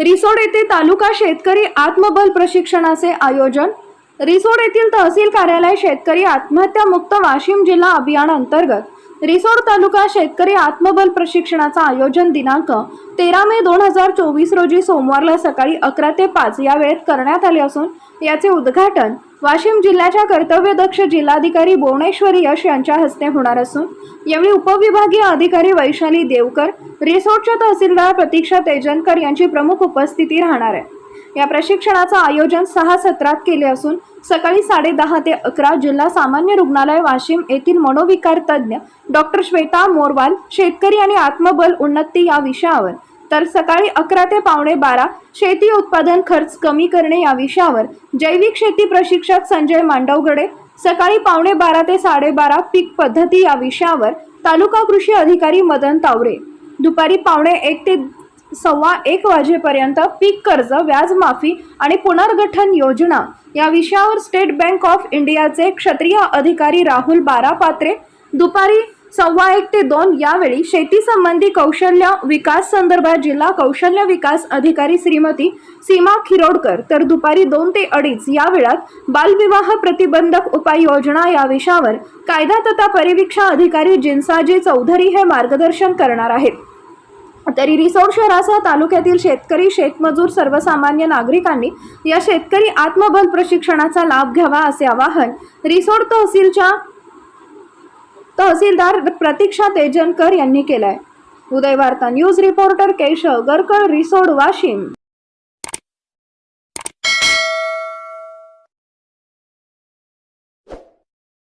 रिसोड येथे तालुका शेतकरी आत्मबल प्रशिक्षणाचे आयोजन. रिसोड येथील तहसील कार्यालय शेतकरी आत्महत्या मुक्त वाशिम जिल्हा अभियान अंतर्गत. रिसोड तालुका शेतकरी आत्मबल प्रशिक्षणाचा आयोजन दिनांक तेरा मे दोन हजार चोवीस रोजी सोमवारला सकाळी अकरा ते पाच या वेळेत करण्यात आले असून याचे उद्घाटन वाशिम जिल्ह्याच्या कर्तव्यदक्ष जिल्हाधिकारी भुवनेश्वर यश यांच्या हस्ते होणार असून यावेळी उपविभागीय अधिकारी वैशाली देवकर रिसोर्टच्या तहसीलदार प्रतीक्षा तेजनकर यांची प्रमुख उपस्थिती राहणार आहे. या प्रशिक्षणाचं आयोजन सहा सत्रात केले असून सकाळी साडे दहा ते अकरा जिल्हा सामान्य रुग्णालय वाशिम येथील मनोविकार तज्ज्ञ डॉक्टर श्वेता मोरवाल शेतकरी आणि आत्मबल उन्नती या विषयावर तर सकाळी अकरा ते पावणे बारा शेती उत्पादन खर्च कमी करणे या विषयावर जैविक शेती प्रशिक्षक संजय मांडवगडे सकाळी पावणे बारा ते साडेबारा पीक पद्धती या विषयावर तालुका कृषी अधिकारी मदन तावरे दुपारी पावणे एक ते सव्वा एक वाजेपर्यंत पीक कर्ज व्याजमाफी आणि पुनर्गठन योजना या विषयावर स्टेट बँक ऑफ इंडियाचे क्षत्रिय अधिकारी राहुल बारापात्रे दुपारी सव्वा एक ते दोन यावेळी शेती संबंधी कौशल्य विकास संदर्भात जिल्हा कौशल्य विकास अधिकारी श्रीमती सीमा खिरोडकर. तर दुपारी दोन ते अडीच या वेळात बालविवाह प्रतिबंधक उपाययोजना या विषयावर कायदा तथा परिवीक्षा अधिकारी जिन्साजी चौधरी हे मार्गदर्शन करणार आहेत. तरी रिसोड शहरासह तालुक्यातील शेतकरी शेतमजूर सर्वसामान्य नागरिकांनी या शेतकरी आत्मबल प्रशिक्षणाचा लाभ घ्यावा असे आवाहन रिसोड तहसीलच्या तहसीलदार प्रतीक्षा तेजनकर यांनी केलाय. Uday Varta news reporter Keshav Garkal Risod Washim.